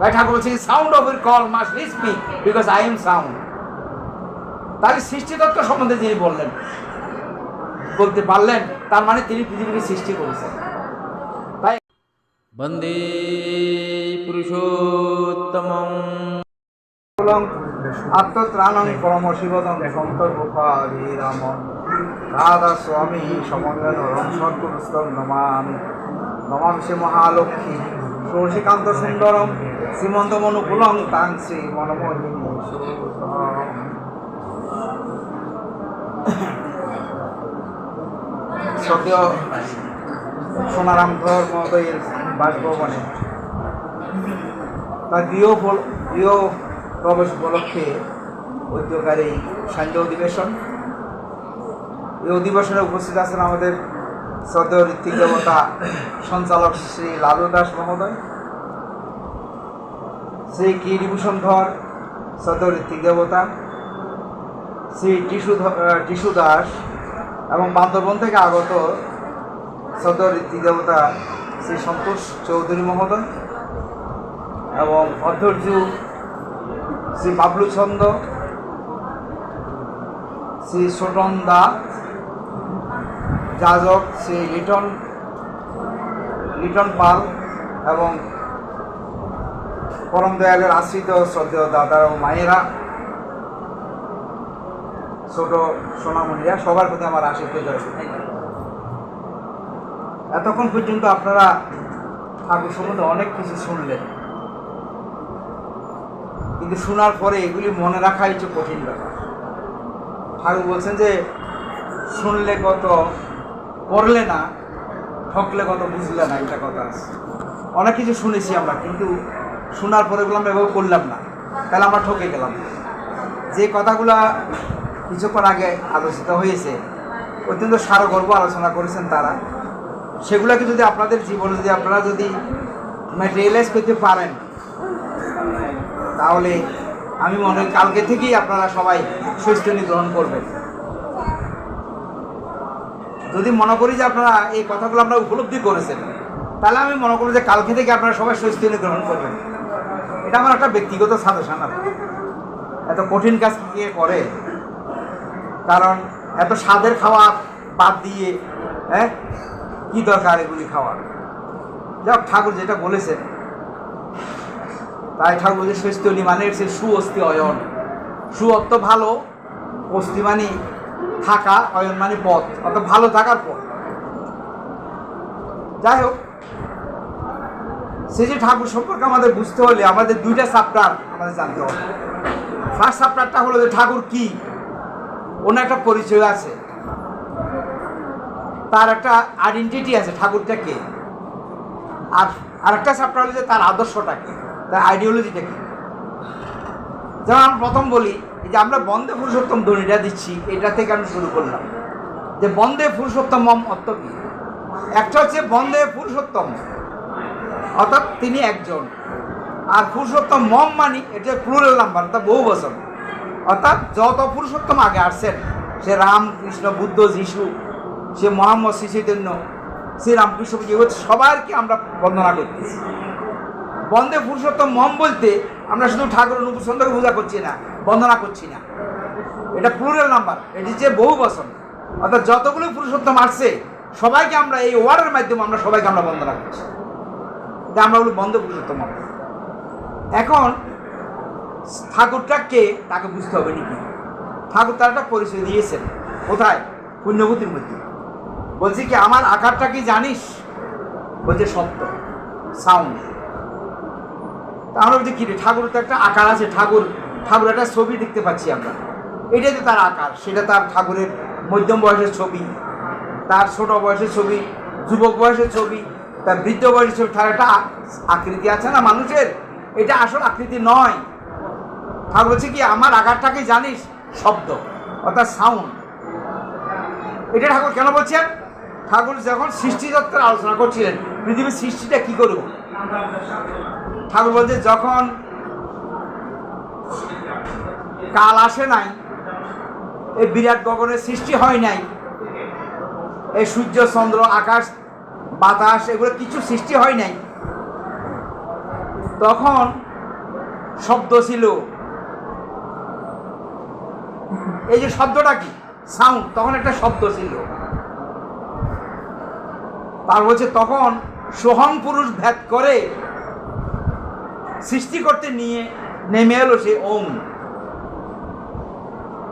ভাই ঠাকুর বলছি sound of your call must reach me because I am sound তাহলে সৃষ্টিতত্ত্ব সম্বন্ধে যিনি বললেন বলতে পারলেন তার মানে তিনি পৃথিবীকে সৃষ্টি করেছেন। তাই বন্দে পুরুষোত্তম আত্মত্রাণং পরমশিবদং সন্তর্পাভিরাম রাধা স্বামী সমন্বয় নরম সর্বস্তম নমামি। নমামি সে মহালক্ষ্মী। ষোষীকান্ত সুন্দরম। শ্রীমন্ত মনুকুলং তাং শ্রী মনমোহিনী। সদ্য সোনারাম ধর্মদয়ের বাসভবনে তার গৃহ গৃহ প্রবেশ উপলক্ষে ঐতিহ্যকারী সান্ধ্য অধিবেশন। এই অধিবেশনে উপস্থিত আছেন আমাদের শ্রদ্ধেয় ঋত্বিক দেবতা সঞ্চালক শ্রী লালু দাস মহোদয়। শ্রী কিরিভূষণ ধর শ্রদ্ধেয় ঋত্বিক দেবতা শ্রী আহ, টিসু দাস এবং বান্দরবন থেকে আগত শ্রদ্ধেয় ঋত্বিক দেবতা শ্রী সন্তোষ চৌধুরী মহোদয় এবং অধ্যর্য শ্রী বাবলু ছন্দ শ্রী ছোটন দা যাজক শ্রী লিটন লিটন পাল এবং পরম দয়ালের আশ্রিত শ্রদ্ধেয় দাদা ও মায়েরা, ছোট সোনামণিরা, সবার প্রতি আমার আশীর্বাদ রয়েছে এতক্ষণ পর্যন্ত আপনারা ঠাকুর সম্বন্ধে অনেক কিছু শুনলেন। কিন্তু শোনার পরে এগুলি মনে রাখা হচ্ছে কঠিন ব্যাপার। ঠাকুর বলছেন যে, শুনলে কত, করলে না, ঠকলে কত, বুঝলে না এটা কথা আছে। অনেক কিছু শুনেছি আমরা, কিন্তু শোনার পরে বললাম, এভাবে করলাম না। তাহলে আমরা ঠকে গেলাম। যে কথাগুলা কিছুক্ষণ আগে আলোচিত হয়েছে, অত্যন্ত সারগর্ব আলোচনা করেছেন তারা। সেগুলোকে যদি আপনাদের জীবনে যদি আপনারা যদি রিয়েলাইজ করতে পারেন, তাহলে আমি মনে করি কালকে থেকেই আপনারা সবাই সুস্থনি গ্রহণ করবেন। যদি মনে করি যে আপনারা এই কথাগুলো আপনারা উপলব্ধি করেছেন, তাহলে আমি মনে করি যে কালকে থেকে আপনারা সবাই সুস্থনি গ্রহণ করবেন। এটা আমার একটা ব্যক্তিগত সাজেশন আর এত কঠিন কাজ কি করে? কারণ এত স্বাদের খাওয়া বাদ দিয়ে হ্যাঁ? কি দরকার এগুলি খাওয়ার? যাক ঠাকুর যেটা বলেছেন, তাই ঠাকুর যে স্বস্তি মানে হচ্ছে সুঅস্থি অয়ন। সু অর্থ ভালো অস্থি মানে থাকা অয়ন মানে পথ, অর্থাৎ ভালো থাকার পথ। যাই হোক যে ঠাকুর সম্পর্কে আমাদের বুঝতে হলে আমাদের দুইটা চ্যাপ্টার আমাদের জানতে হবে। ফার্স্ট চ্যাপ্টারটা হলো যে ঠাকুর কি? ওনার একটা পরিচয় আছে। তার একটা আইডেন্টিটি আছে, ঠাকুরটা কে? আর আরেকটা চ্যাপ্টার হলো যে তার আদর্শটা কি? তার আইডিওলজিটা কি? যেমন আমি প্রথম বলি যে আমরা বন্দে পুরুষোত্তম ধ্বনিটা দিচ্ছি, এটা থেকে আমি শুরু করলাম। যে বন্দে পুরুষোত্তম অর্থ কি? একটা হচ্ছে বন্দে পুরুষোত্তম। অর্থাৎ তিনি একজন। আর পুরুষোত্তম মম মানি এটা প্লুরাল নাম্বার অর্থাৎ বহু বছর অর্থাৎ যত পুরুষোত্তম আগে আসছেন, সে রাম কৃষ্ণ বুদ্ধ, যিশু, সে মোহাম্মদ শ্রী চৈতন্য শ্রী রামকৃষ্ণ জগৎ সবাইকে আমরা বন্দনা করতেছি। বন্দে পুরুষোত্তম মম বলতে আমরা শুধু ঠাকুর অনুপসন্দকে পূজা করছি না, বন্দনা করছি না। এটা প্লুরাল নাম্বার এটি যে বহু বছর অর্থাৎ যতগুলো পুরুষোত্তম আসছে, সবাইকে আমরা এই ওয়ার্ডের মাধ্যমে আমরা সবাইকে আমরা বন্দনা করছি। এটা আমরা বলি বন্ধ পুরুষোত্তম এখন ঠাকুরটা কে, তাকে বুঝতে হবে নাকি? ঠাকুর তার একটা পরিচয় দিয়েছেন। কোথায়? পুণ্যভূতির মধ্যে। বলছি কি, আমার আকারটা কি জানিস? বলছে সত্য সাউন্ড তা আমরা বলছি কি ঠাকুর তো একটা আকার আছে, ঠাকুর ঠাকুর একটা ছবি দেখতে পাচ্ছি আমরা। এটাই তো তার আকার, সেটা তার ঠাকুরের মধ্যম বয়সের ছবি, তার ছোট বয়সের ছবি, যুবক বয়সের ছবি তার বৃদ্ধ বয়সের ছবি তার একটা আকৃতি আছে না মানুষের? এটা আসল আকৃতি নয়। ঠাকুর বলছে কি, আমার আকারটাকে জানিস? শব্দ, অর্থাৎ সাউন্ড এটা ঠাকুর কেন বলছেন? ঠাকুর যখন সৃষ্টিতত্ত্বের আলোচনা করছিলেন, পৃথিবীর সৃষ্টিটা কি করব? ঠাকুর বলছে, যখন কাল আসে নাই, এই বিরাট গগনের সৃষ্টি হয় নাই, এই সূর্য, চন্দ্র, আকাশ বাতাস, এগুলো কিছু সৃষ্টি হয় নাই। তখন শব্দ ছিল। এই যে শব্দটা কি? সাউন্ড তখন একটা শব্দ ছিল। তার বলছে তখন সোহম পুরুষ ভেদ করে সৃষ্টি করতে নিয়ে নেমে এলো সে ওম।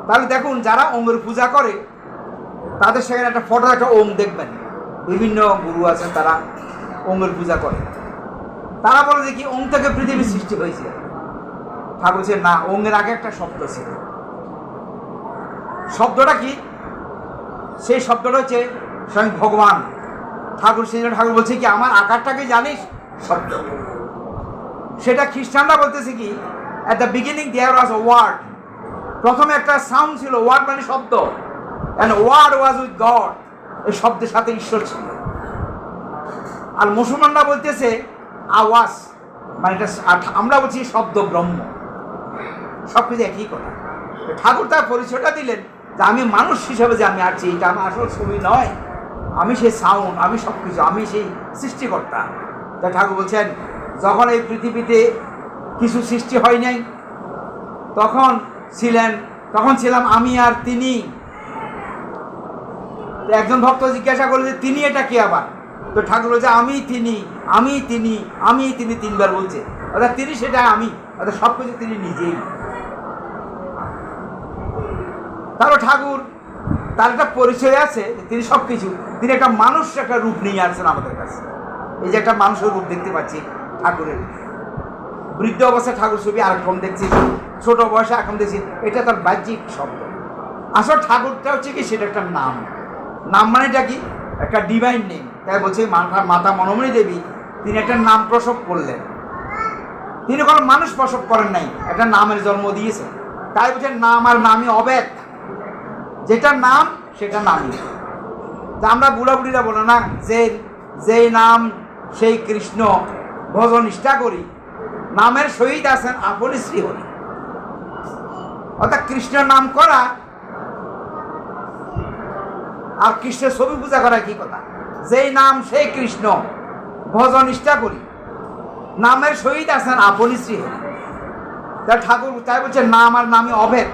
তাহলে দেখুন, যারা ওমের পূজা করে, তাদের সেখানে একটা ফটো, একটা ওম দেখবেন। বিভিন্ন গুরু আছেন তারা ওমের পূজা করে। তারা বলে যে কি, ওম থেকে পৃথিবীর সৃষ্টি হয়েছে। ঠাকুর না, ওমের আগে একটা শব্দ ছিল। শব্দটা কি? সেই শব্দটা হচ্ছে স্বয়ং ভগবান। ঠাকুর, সেই ঠাকুর বলছে কি, আমার আকারটাকে জানিস? শব্দ। সেটা খ্রিস্টানরা বলতেছে কি at the beginning there was word প্রথমে একটা সাউন্ড ছিল ওয়ার্ড মানে শব্দ। And word was with God এই শব্দের সাথে ঈশ্বর ছিল। আর মুসলমানরা বলতেছে, আওয়াজ। মানে এটা আমরা বলছি শব্দ ব্রহ্ম। সব কিছু একই কথা। ঠাকুর তার পরিচয়টা দিলেন যে আমি মানুষ হিসাবে যে আমি আছি, এটা আমার আসল ছবি নয়। আমি সেই সাউন্ড আমি সব কিছু আমি সেই সৃষ্টিকর্তা। তা ঠাকুর বলছেন, যখন এই পৃথিবীতে কিছু সৃষ্টি হয় নাই, তখন ছিলেন, তখন ছিলাম আমি আর তিনি। একজন ভক্ত জিজ্ঞাসা করল যে, তিনি এটা কি আবার? তো ঠাকুর বলছে, আমি তিনি আমি তিনি আমি তিনি তিনবার বলছে। অর্থাৎ তিনি সেটা আমি, অর্থাৎ সব কিছু তিনি নিজেই। তারও ঠাকুর, তার একটা পরিচয় আছে তিনি সব কিছু, তিনি একটা মানুষ, একটা রূপ নিয়ে আসছেন আমাদের কাছে। এই যে একটা মানুষের রূপ দেখতে পাচ্ছি ঠাকুরের। বৃদ্ধ অবস্থায় ঠাকুর ছবি আরেকরকম দেখছি, ছোট বয়সে এখন দেখছি, এটা তার বাহ্যিক শব্দ। আসল ঠাকুরটা হচ্ছে কি, সেটা একটা নাম। নাম মানেটা কি? একটা ডিভাইন নেম তাই বলছে মাতা মনোমণি দেবী, তিনি একটা নাম প্রসব করলেন। তিনি কোনো মানুষ প্রসব করেন নাই, একটা নামের জন্ম দিয়েছেন তাই বলছেন নাম আর নামই অবেদ। যেটা নাম, সেটা নামই। তা আমরা বুড়াবুড়িরা বলো না, যে যেই নাম, সেই কৃষ্ণ, ভজন নিষ্ঠা করি। নামের সহিত আছেন আপনি শ্রী হরি অর্থাৎ কৃষ্ণের নাম করা আর কৃষ্ণের ছবি পূজা করা কি কথা? যেই নাম সেই কৃষ্ণ। ভজন নিষ্ঠা করি। নামের সহিত আছেন আপনি শ্রী হরি তা ঠাকুর তাই বলছে, নাম আর নামে অভেদ।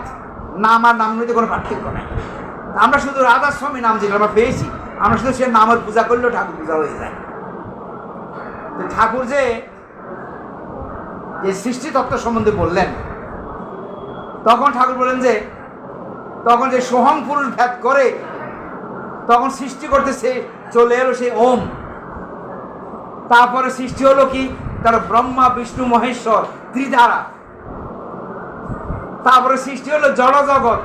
নাম আর নাম মধ্যে কোনো পার্থক্য নাই। আমরা শুধু রাধাস্বামী নাম যেটা আমরা পেয়েছি, আমরা শুধু সে নামের পূজা করলেও ঠাকুর পূজা হয়ে যায়। ঠাকুর যে যে সৃষ্টি তত্ত্ব সম্বন্ধে বললেন, তখন ঠাকুর বলেন যে, তখন যে সোহম পুরুষ ভেদ করে তখন সৃষ্টি করতে সে চলে এলো সেই ওম। তারপরে সৃষ্টি হলো কি? তার ব্রহ্মা, বিষ্ণু, মহেশ্বর, ত্রিধারা। তারপরে সৃষ্টি হলো জড় জগৎ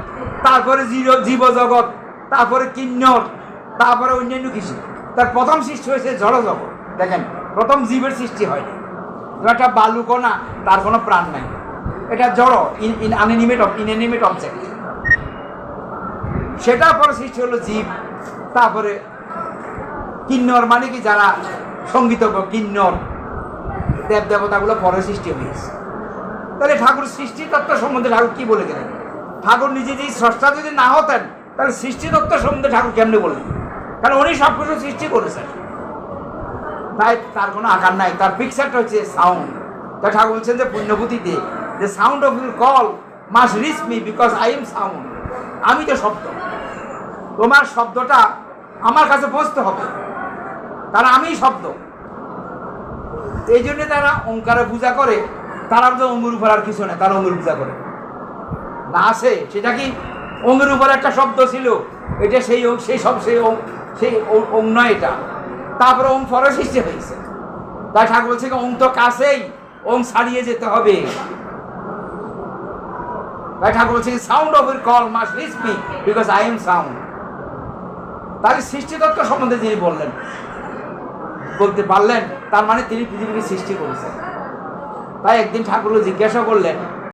তারপরে জীব- জগৎ তারপরে কিন্নর, তারপরে অন্যান্য কিছু। তার প্রথম সৃষ্টি হয়েছে জড় জগৎ দেখেন, প্রথম জীবের সৃষ্টি হয়নি। একটা বালুকণা তার কোনো প্রাণ নাই। এটা জড় in in unanimate of inanimate object সেটার পরে সৃষ্টি হলো জীব। তারপরে কিন্নর মানে কি? যারা সঙ্গীতজ্ঞ কিন্নর দেব দেবতাগুলো পরে সৃষ্টি হয়েছে তাহলে ঠাকুর সৃষ্টি তত্ত্ব সম্বন্ধে ঠাকুর কি বলে গেলেন? ঠাকুর নিজে যদি স্রষ্টা যদি না হতেন, তাহলে সৃষ্টি তত্ত্ব সম্বন্ধে ঠাকুর কেমনে বললেন? কারণ উনি সব কিছু সৃষ্টি করেছেন। তাই তার কোনো আকার নাই। তার পিকচারটা হচ্ছে সাউন্ড তা ঠাকুর বলছেন যে পুণ্যভূতিতে যে sound of your call must reach me because I am sound আমি তো শব্দ। তোমার শব্দটা আমার কাছে পৌঁছতে হবে। তারা আমি শব্দ। এই জন্য তারা ওঙ্কারে পূজা করে, তারা তো অঙ্গুর উপর আর কিছু নেই তারা অঙ্গুর পূজা করে। না আছে সেটা কি? অঙ্গুর উপর একটা শব্দ ছিল, এটা সেই সেই সব সেই সেই অং নয় এটা। তারপরে ওং সৃষ্টি হয়েছে। তাই ঠাকুর বলছে ওং তো কাছেই ওং ছাড়িয়ে যেতে হবে। তাই ঠাকুর বলছে sound of your call must reach me because I am sound তাহলে সৃষ্টিতত্ত্ব সম্বন্ধে যিনি বললেন, বলতে পারলেন, তার মানে তিনি পৃথিবীকে সৃষ্টি করেছেন। তাই একদিন ঠাকুর জিজ্ঞাসা করলেন